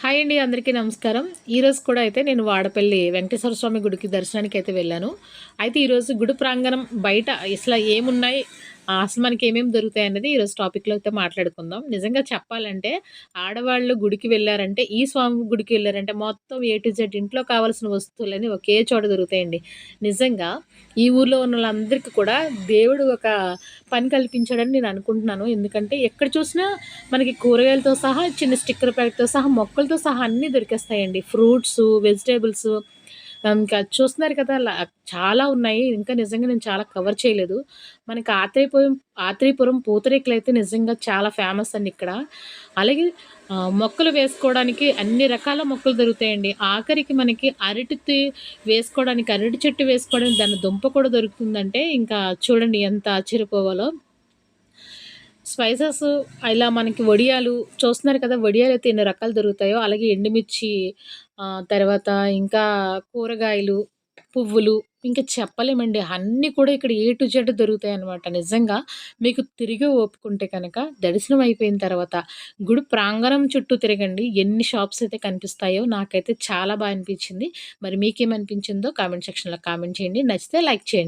Hi అండి అందరికీ నమస్కారం. ఈరోజు కూడా అయితే నేను వాడపల్లి వెంకటేశ్వర స్వామి గుడికి దర్శనానికి అయితే వెళ్ళాను. అయితే ఈరోజు గుడి ప్రాంగణం బయట అసలు ఏమున్నాయి? అసలు మనకి ఏమేమి దొరుకుతాయి అనేది ఈరోజు టాపిక్లో అయితే మాట్లాడుకుందాం. నిజంగా చెప్పాలంటే ఆడవాళ్ళు గుడికి వెళ్ళారంటే ఈ స్వామి గుడికి వెళ్ళారంటే మొత్తం ఏ టు జెడ్ ఇంట్లో కావాల్సిన వస్తువులని ఒకే చోట దొరుకుతాయండి. నిజంగా ఈ ఊర్లో ఉన్న వాళ్ళందరికీ కూడా దేవుడు ఒక పని కల్పించాడని నేను అనుకుంటున్నాను. ఎందుకంటే ఎక్కడ చూసినా మనకి కూరగాయలతో సహా చిన్న స్టిక్కర్ ప్యాకెట్తో సహా మొక్కలతో సహా అన్నీ దొరికేస్తాయండి. ఫ్రూట్స్ వెజిటేబుల్స్ ఇంకా చూస్తున్నారు కదా చాలా ఉన్నాయి. ఇంకా నిజంగా నేను చాలా కవర్ చేయలేదు. మనకి ఆత్రేయపురం ఆత్రేయపురం పూతరేకులు అయితే నిజంగా చాలా ఫేమస్ అండి ఇక్కడ. అలాగే మొక్కలు వేసుకోవడానికి అన్ని రకాల మొక్కలు దొరుకుతాయండి. ఆఖరికి మనకి అరటి వేసుకోవడానికి అరటి చెట్టు వేసుకోవడానికి దాని దుంప కూడా దొరుకుతుందంటే ఇంకా చూడండి ఎంత ఆశ్చర్యపోవాలో. స్పైసెస్ ఇలా మనకి వడియాలు చూస్తున్నారు కదా వడియాలు అయితే ఎన్ని రకాలు దొరుకుతాయో అలాగే ఎండుమిర్చి తర్వాత ఇంకా కూరగాయలు పువ్వులు ఇంకా చెప్పలేమండి. అన్నీ కూడా ఇక్కడ ఏ టు జెడ్ దొరుకుతాయి అనమాట నిజంగా మీకు తిరిగి ఒప్పుకుంటే కనుక దర్శనం అయిపోయిన తర్వాత గుడి ప్రాంగణం చుట్టూ తిరగండి. ఎన్ని షాప్స్ అయితే కనిపిస్తాయో నాకైతే చాలా బాగా అనిపించింది. మరి మీకేమనిపించిందో కామెంట్ సెక్షన్లో కామెంట్ చేయండి. నచ్చితే లైక్ చేయండి.